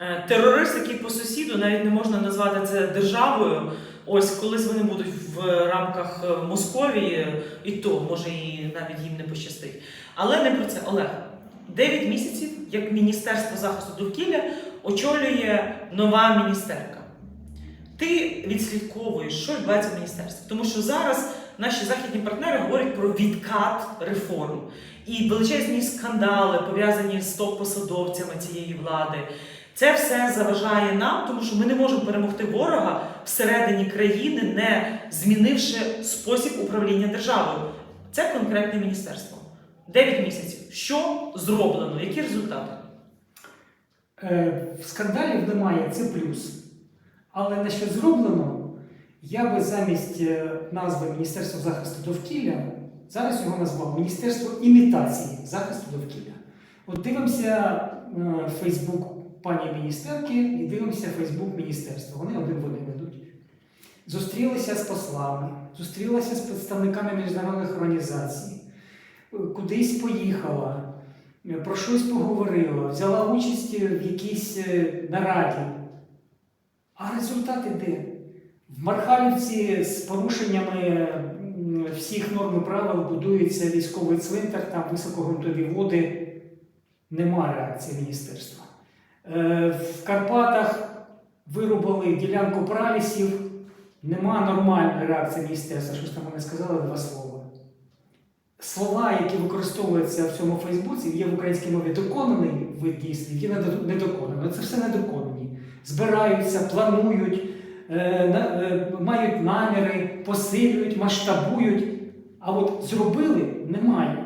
Е, Терорист, який по сусіду, навіть не можна назвати це державою. Ось колись вони будуть в рамках е, Московії, і то може і навіть їм не пощастить. Але не про це. Олег, 9 місяців як Міністерство захисту довкілля очолює нова міністерка. Ти відслідковуєш, що відбувається в міністерстві, тому що зараз наші західні партнери говорять про відкат реформ і величезні скандали пов'язані з топ-посадовцями цієї влади. Це все заважає нам, тому що ми не можемо перемогти ворога всередині країни, не змінивши спосіб управління державою. Це конкретне міністерство. 9 місяців. Що зроблено? Які результати? Е, Скандалів немає, це плюс. Але на що зроблено, я би замість е, назви Міністерства захисту довкілля зараз його назвав Міністерство імітації захисту довкілля. От дивимося е, Фейсбук пані міністерки і дивимося Фейсбук міністерства. Вони один в один ведуть. Зустрілися з послами, зустрілися з представниками міжнародних організацій, кудись поїхала, про щось поговорила, взяла участь в якійсь е, нараді. А результати де? В Мархалівці з порушеннями всіх норм і правил будується військовий цвинтар, там високогрунтові води. Нема реакції міністерства. Е, В Карпатах вирубали ділянку пралісів, нема нормальної реакції міністерства. Щось там вони сказали два слова. Слова, які використовуються в цьому Фейсбуці, є в українській мові доконаний вид дійсний, є недо- недоконаний. Це все недоконані. Збираються, планують, е, е, мають наміри, посилюють, масштабують. А от зробили немає.